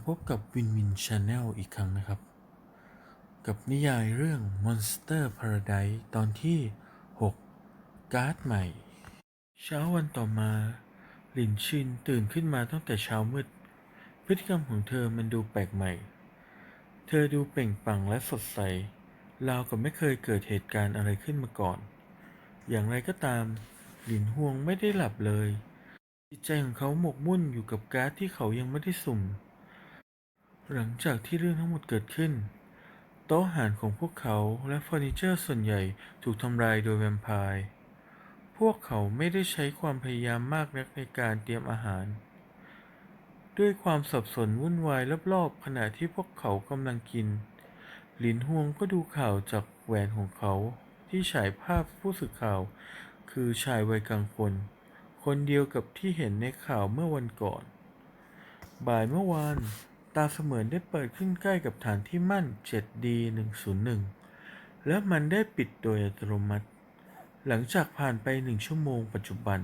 าพบกับวินวินชาแนลอีกครั้งนะครับ กับนิยายเรื่อง Monster Paradise ตอนที่ 6 การ์ดใหม่ เช้าวันต่อมา หลินชินตื่นขึ้นมาตั้งแต่เช้ามืด พฤติกรรมของเธอมันดูแปลกใหม่ เธอดูเปล่งปลั่งและสดใสราวกับไม่เคยเกิดเหตุการณ์อะไรขึ้นมาก่อน อย่างไรก็ตาม หลินฮวงไม่ได้หลับเลยจิตใจของเขาหมกมุ่นอยู่กับการ์ดที่เขายังไม่ได้สุ่ม หลังจากที่เรื่องทั้งหมดเกิดขึ้น โต๊ะอาหารของพวกเขาและเฟอร์นิเจอร์ส่วนใหญ่ถูกทำลายโดยแวมไพร์ พวกเขาไม่ได้ใช้ความพยายามมากนักในการเตรียมอาหาร ด้วยความสับสนวุ่นวายรอบๆขณะที่พวกเขากำลังกิน หลินฮวงก็ดูข่าวจากแหวนของเขาที่ฉายภาพผู้สื่อข่าว คือชายวัยกลางคน คนเดียวกับที่เห็นในข่าวเมื่อวันก่อน บ่ายเมื่อวาน ตาเสมือนได้เปิดขึ้นใกล้กับฐานที่มั่น 7D101 และมันได้ปิดโดยอัตโนมัติ หลังจากผ่านไปหนึ่งชั่วโมงปัจจุบัน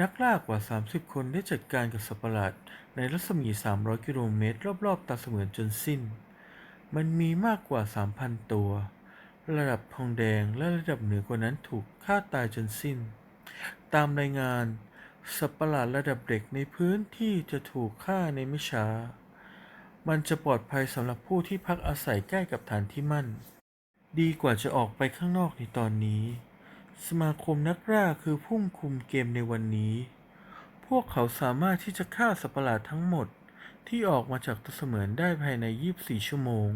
นักล่ากว่า 30 คนได้จัดการกับสัตว์ปหลาดในรัศมี 300 กิโลเมตร รอบๆ ตาเสมือนจนสิ้น มันมีมากกว่า 3,000 ตัว ระดับทองแดงและระดับเหนือกว่านั้นถูกฆ่าตายจนสิ้น ตามรายงานสัตว์ปหลาดระดับเด็กในพื้นที่จะถูกฆ่าในไม่ช้า มันจะปลอดภัยสำหรับผู้ที่พักอาศัยใกล้กับฐานที่มั่น ดีกว่าจะออกไปข้างนอกในตอนนี้ สมาคมนักล่าคือผู้คุมเกมในวันนี้ พวกเขาสามารถที่จะฆ่าสัตว์ประหลาดทั้งหมดที่ออกมาจากตัวเสมือนได้ภายใน 24 ชั่วโมง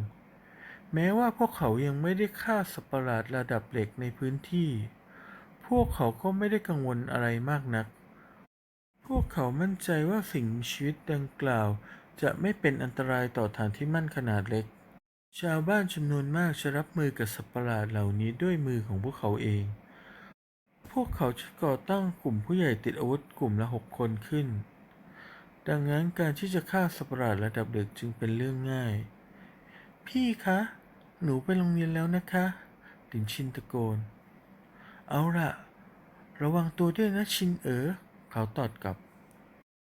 แม้ว่าพวกเขายังไม่ได้ฆ่าสัตว์ประหลาดระดับเหล็กในพื้นที่ พวกเขาก็ไม่ได้กังวลอะไรมากนัก พวกเขามั่นใจว่าสิ่งมีชีวิตดังกล่าว จะไม่เป็นอันตรายต่อฐานที่มั่นขนาดเล็ก ชาวบ้านจำนวนมากจะรับมือกับสัตว์ประหลาดเหล่านี้ด้วยมือของพวกเขาเอง พวกเขาจะก่อตั้งกลุ่มผู้ใหญ่ติดอาวุธกลุ่มละหกคนขึ้น ดังนั้นการที่จะฆ่าสัตว์ประหลาดระดับเด็กจึงเป็นเรื่องง่าย พี่คะ หนูไปโรงเรียนแล้วนะคะลินชินตะโกน เอาละระวังตัวด้วยนะชินเอ๋อเขาตอบกลับ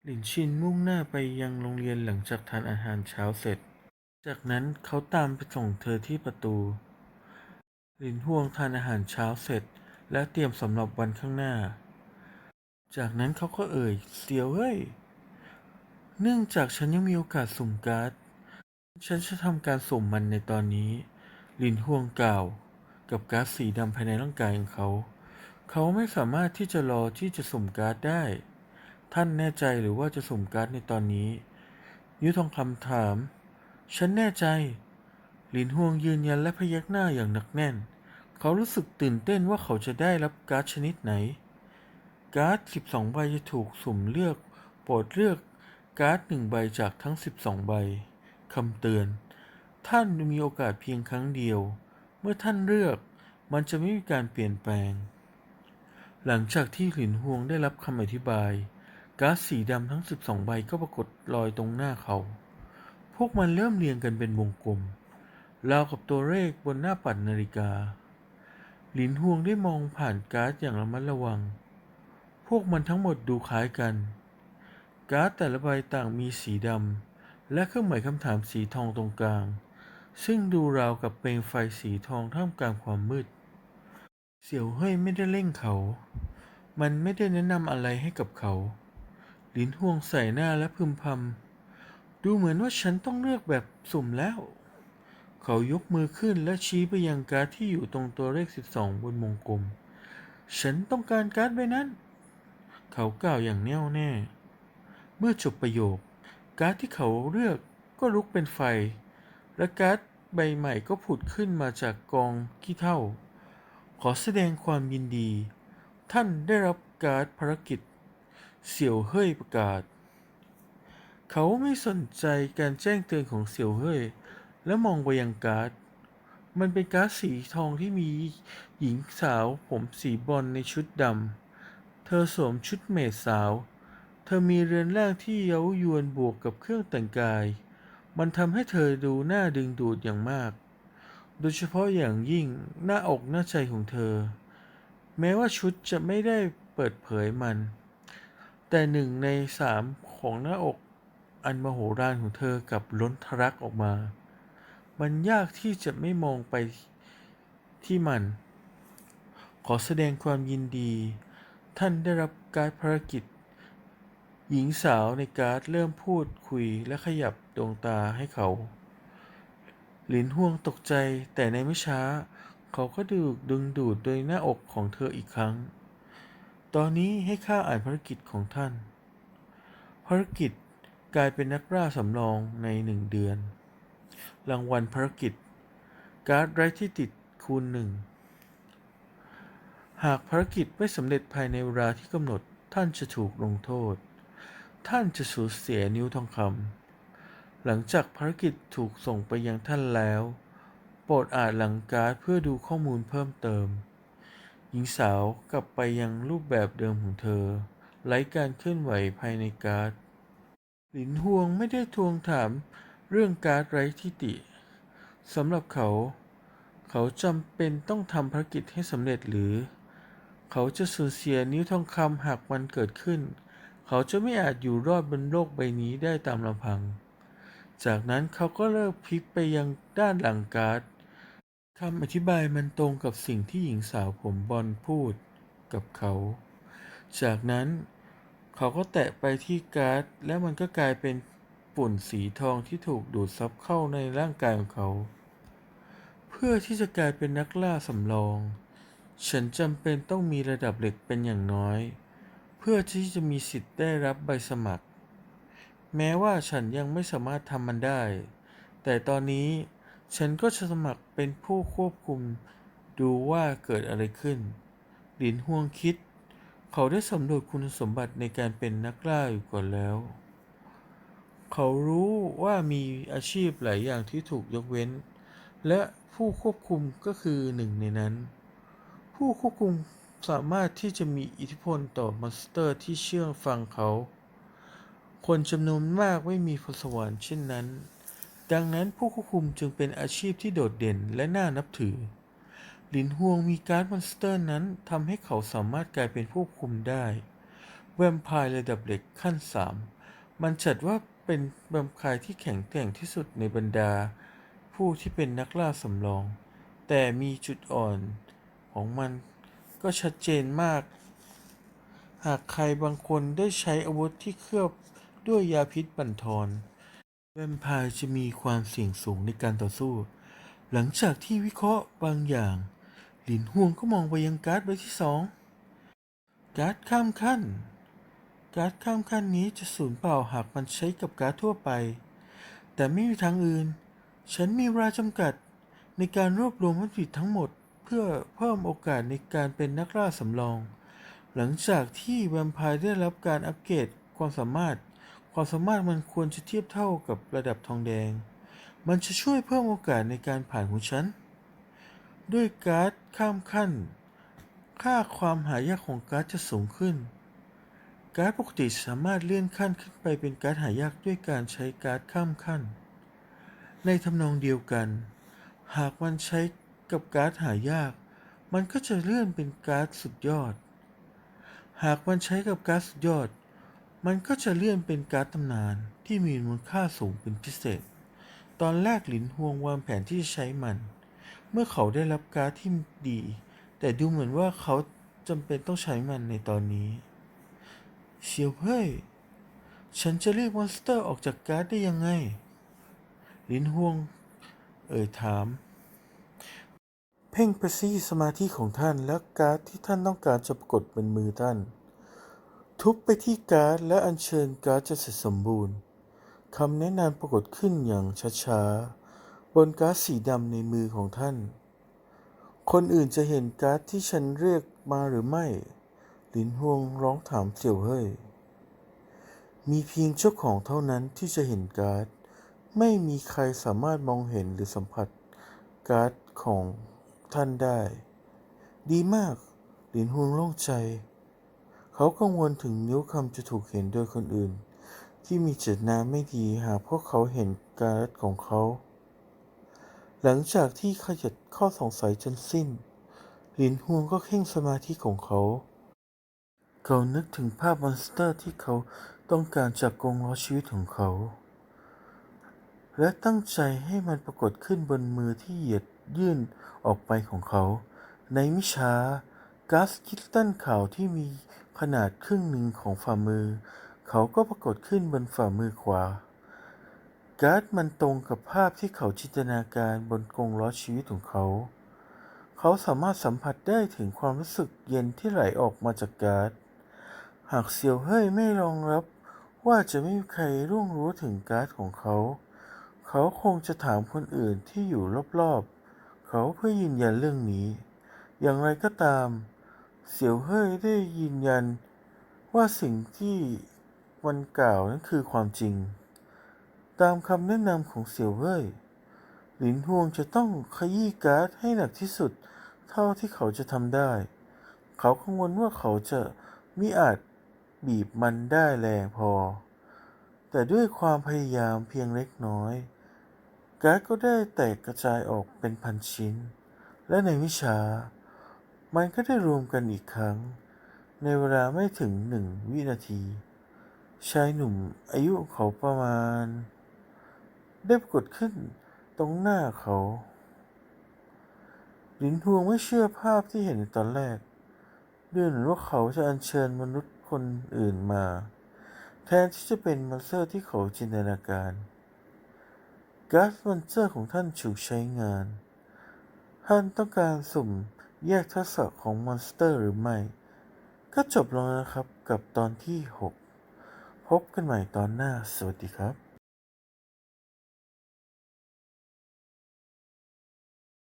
หลินชินมุ่งหน้าไปยังโรงเรียนหลังจากทานอาหารเช้าเสร็จ จากนั้นเขาตามไปส่งเธอที่ประตู หลินฮวงทานอาหารเช้าเสร็จ และเตรียมสำหรับวันข้างหน้า จากนั้นเขาก็เอ่ย เสียวเฮ้ย เนื่องจากฉันยังมีโอกาสสุ่มการ์ด ฉันจะทำการสุ่มมันในตอนนี้ลินฮวงกล่าว กับก๊าซสีดำภายในร่างกายของเขา เขาไม่สามารถที่จะรอที่จะสุ่มการ์ดได้ ท่านแน่ใจหรือว่าจะสุ่มการ์ดในตอนนี้ ยุทองคำถาม ฉันแน่ใจ หลินฮวงยืนยันและพยักหน้าอย่างหนักแน่น เขารู้สึกตื่นเต้นว่าเขาจะได้รับการ์ดชนิดไหน การ์ด 12 ใบจะถูกสุ่มเลือก โปรดเลือกการ์ดหนึ่งใบจากทั้ง 12 ใบคำเตือน ท่านมีโอกาสเพียงครั้งเดียว เมื่อท่านเลือก มันจะไม่มีการเปลี่ยนแปลง หลังจากที่หลินฮวงได้รับคำอธิบาย ก๊าซสีดำทั้ง12ใบก็ปรากฏลอยตรงหน้าเขา พวกมันเริ่มเรียงกันเป็นวงกลม ราวกับตัวเลขบนหน้าปัดนาฬิกา หลินฮวงได้มองผ่านก๊าซอย่างระมัดระวัง พวกมันทั้งหมดดูคล้ายกัน ก๊าร์ดแต่ละใบต่างมีสีดำ และเครื่องหมายคำถามสีทองตรงกลาง ซึ่งดูราวกับเปลวไฟสีทองท่ามกลางความมืด เสี่ยวเฮ้ยไม่ได้เร่งเขา มันไม่ได้แนะนำอะไรให้กับเขา ลินฮวงใส่หน้าและพึมพำดูเหมือนว่าฉันต้องเลือกแบบสุ่มแล้ว เขายกมือขึ้นและชี้ไปยังการ์ดที่อยู่ตรงตัวเลข 12 บนวงกลม ฉันต้องการการ์ดใบนั้น เขากล่าวอย่างแน่วแน่ เมื่อจบประโยค การ์ดที่เขาเลือกก็ลุกเป็นไฟ และการ์ดใบใหม่ก็ผุดขึ้นมาจากกองขี้เถ้าขอแสดงความยินดี ท่านได้รับการ์ดภารกิจ เสี่ยวเฮ่ยประกาศ เขาไม่สนใจการแจ้งเตือนของเสี่ยวเฮ่ยและมองไปยังการ์ด มันเป็นการ์ดสีทองที่มีหญิงสาวผมสีบอนซ์ในชุดดำ เธอสวมชุดเมดสาว เธอมีเรือนร่างที่เย้ายวนบวกกับเครื่องแต่งกาย มันทำให้เธอดูน่าดึงดูดอย่างมาก โดยเฉพาะอย่างยิ่งหน้าอกหน้าใจของเธอ แม้ว่าชุดจะไม่ได้เปิดเผยมัน แต่หนึ่งในสามของหน้าอกอันมโหฬารของเธอกลับล้นทะลักออกมา มันยากที่จะไม่มองไปที่มัน ขอแสดงความยินดี ท่านได้รับการภารกิจ หญิงสาวในการ์ดเริ่มพูดคุยและขยับดวงตาให้เขา หลินห่วงตกใจแต่ในไม่ช้า เขาก็ดูกดึงดูดโดยหน้าอกของเธออีกครั้ง อนนี้ให้ข้าอ่านภารกิจของท่าน ภารกิจกลายเป็นนักล่าสำรองในหนึ่งเดือน รางวัลภารกิจ การ์ดไร้ที่ติดคูณหนึ่ง หากภารกิจไม่สำเร็จภายในเวลาที่กำหนดท่านจะถูกลงโทษ ท่านจะสูญเสียนิ้วทองคำ หลังจากภารกิจถูกส่งไปยังท่านแล้ว โปรดอ่านหลังการ์ดเพื่อดูข้อมูลเพิ่มเติม หญิงสาวกลับไปยังรูปแบบเดิมของเธอ ไร้การเคลื่อนไหวภายในการ์ด หลินฮวงไม่ได้ทวงถามเรื่องการ์ดไร้ที่ติสำหรับเขา เขาจำเป็นต้องทำภารกิจให้สำเร็จหรือ เขาจะสูญเสียนิ้วทองคำหากมันเกิดขึ้น เขาจะไม่อาจอยู่รอดบนโลกใบนี้ได้ตามลำพัง จากนั้นเขาก็เลิกพลิกไปยังด้านหลังการ์ด คำอธิบายมันตรงกับสิ่งที่หญิงสาวผมบอลพูดกับเขา จากนั้นเขาก็แตะไปที่การ์ด และมันก็กลายเป็นปุ่นสีทองที่ถูกดูดซับเข้าในร่างกายของเขา เพื่อที่จะกลายเป็นนักล่าสำรอง ฉันจำเป็นต้องมีระดับเหล็กเป็นอย่างน้อย เพื่อที่จะมีสิทธิ์ได้รับใบสมัคร แม้ว่าฉันยังไม่สามารถทำมันได้ แต่ตอนนี้ ฉันก็จะสมัครเป็นผู้ควบคุมดูว่าเกิดอะไรขึ้น หลินฮวงคิด เขาได้สำรวจคุณสมบัติในการเป็นนักล่าอยู่ก่อนแล้ว เขารู้ว่ามีอาชีพหลายอย่างที่ถูกยกเว้น และผู้ควบคุมก็คือหนึ่งในนั้น ผู้ควบคุมสามารถที่จะมีอิทธิพลต่อมอนสเตอร์ที่เชื่อฟังเขา คนจำนวนมากไม่มีพรสวรรค์เช่นนั้น ดังนั้นผู้ควบคุมจึงเป็นอาชีพที่โดดเด่นและน่านับถือ หลินฮวงมีการ์ดมอนสเตอร์นั้นทำให้เขาสามารถกลายเป็นผู้คุมได้ แวมไพร์ระดับเล็กขั้น 3 มันจัดว่าเป็นแวมไพร์ที่แข็งแกร่งที่สุดในบรรดา ผู้ที่เป็นนักล่าสำรอง แต่มีจุดอ่อนของมันก็ชัดเจนมาก หากใครบางคนได้ใช้อาวุธที่เคลือบด้วยยาพิษบั่นทอน แวมไพร์จะมีความเสี่ยงสูงในการต่อสู้ หลังจากที่วิเคราะห์บางอย่าง หลินฮวงก็มองไปยังการ์ดใบที่สอง การ์ดข้ามขั้น การ์ดข้ามขั้นนี้จะสูญเปล่าหากมันใช้กับการ์ดทั่วไป แต่ไม่มีทางอื่น ฉันมีเวลาจำกัดในการรวบรวมวัตถุดิบทั้งหมด เพื่อเพิ่มโอกาสในการเป็นนักล่าสำรอง หลังจากที่แวมไพร์ได้รับการอัปเกรดความสามารถ ความสามารถมันควรจะเทียบเท่ากับระดับทองแดง มันจะช่วยเพิ่มโอกาสในการผ่านของฉัน ด้วยการ์ดข้ามขั้น ค่าความหายากของการ์ดจะสูงขึ้น การ์ดปกติสามารถเลื่อนขั้นขึ้นไปเป็นการ์ดหายากด้วยการใช้การ์ดข้ามขั้น ในทำนองเดียวกัน หากมันใช้กับการ์ดหายาก มันก็จะเลื่อนเป็นการ์ดสุดยอด หากมันใช้กับการ์ดสุดยอด มันก็จะเลื่อนเป็นการ์ดตำนานที่มีมูลค่าสูงเป็นพิเศษ ตอนแรกหลินฮวงวางแผนที่จะใช้มัน เมื่อเขาได้รับการ์ดที่ดี แต่ดูเหมือนว่าเขาจำเป็นต้องใช้มันในตอนนี้เซียวเพ่ยฉันจะเรียกมอนสเตอร์ออกจากการ์ดได้ยังไงลินฮวง เอ่ยถาม เพ่งประสีสมาธิของท่านและการ์ดที่ท่านต้องการจะปรากฏบนมือท่าน ทุบไปที่การ์ดและอัญเชิญการ์ดจะเสร็จสมบูรณ์คำแนะนำปรากฏขึ้นอย่างช้าๆ บนการ์ดสีดำในมือของท่าน คนอื่นจะเห็นการ์ดที่ฉันเรียกมาหรือไม่ลินฮวงร้องถามเสี่ยวเฮ่ย มีเพียงเจ้าของเท่านั้นที่จะเห็นการ์ด ไม่มีใครสามารถมองเห็นหรือสัมผัสการ์ดของท่านได้ ดีมาก หลินฮวงโล่งใจ เขากังวลถึงนิ้วคำจะถูกเห็นโดยคนอื่น ที่มีเจตนาไม่ดีหากพวกเขาเห็นการ์ดของเขา หลังจากที่ขยัดข้อสงสัยจนสิ้น หลินฮวงก็เข่งสมาธิของเขา เขานึกถึงภาพมอนสเตอร์ที่เขาต้องการจากกงล้อชีวิตของเขา และตั้งใจให้มันปรากฏขึ้นบนมือที่เหยียดยื่นออกไปของเขา ในมิช้าก๊าซคิสตัลขาวที่มี ขนาดครึ่งหนึ่งของฝ่ามือ เขาก็ปรากฏขึ้นบนฝ่ามือขวา การ์ดมันตรงกับภาพที่เขาจินตนาการบนกรงล้อชีวิตของเขา เขาสามารถสัมผัสได้ถึงความรู้สึกเย็นที่ไหลออกมาจากการ์ด หากเซียวเฮ่ยไม่รองรับว่าจะไม่มีใครร่วงรู้ถึงการ์ดของเขา เขาคงจะถามคนอื่นที่อยู่รอบๆ เขาเพื่อยืนยันเรื่องนี้ อย่างไรก็ตาม เสี่ยวเฮ่ยได้ยืนยันว่าสิ่งที่มันกล่าวนั้นคือความจริง ตามคำแนะนำของเสี่ยวเฮ่ยหลินฮวงจะต้องขยี้การ์ดให้หนักที่สุดเท่าที่เขาจะทำได้ เขากังวลว่าเขาจะมิอาจบีบมันได้แรงพอ แต่ด้วยความพยายามเพียงเล็กน้อย การ์ดก็ได้แตกกระจายออกเป็นพันชิ้น และในวิชา มันก็ได้รวมกันอีกครั้ง ในเวลาไม่ถึงหนึ่งวินาที ชายหนุ่มอายุเขาประมาณ ได้ปรากฏขึ้นตรงหน้าเขาหลินทวงไม่เชื่อภาพที่เห็นในตอนแรกดูเหมือนว่าเขาจะอัญเชิญมนุษย์คนอื่นมา แทนที่จะเป็นมอนสเตอร์ที่เขาจินตนาการก๊าซมอนสเตอร์ของท่านถูกใช้งาน ท่านต้องการสุ่ม แยกทักษะของมอนสเตอร์หรือไม่ ก็จบลงแล้วครับกับตอนที่ 6 พบกันใหม่ตอนหน้า สวัสดีครับ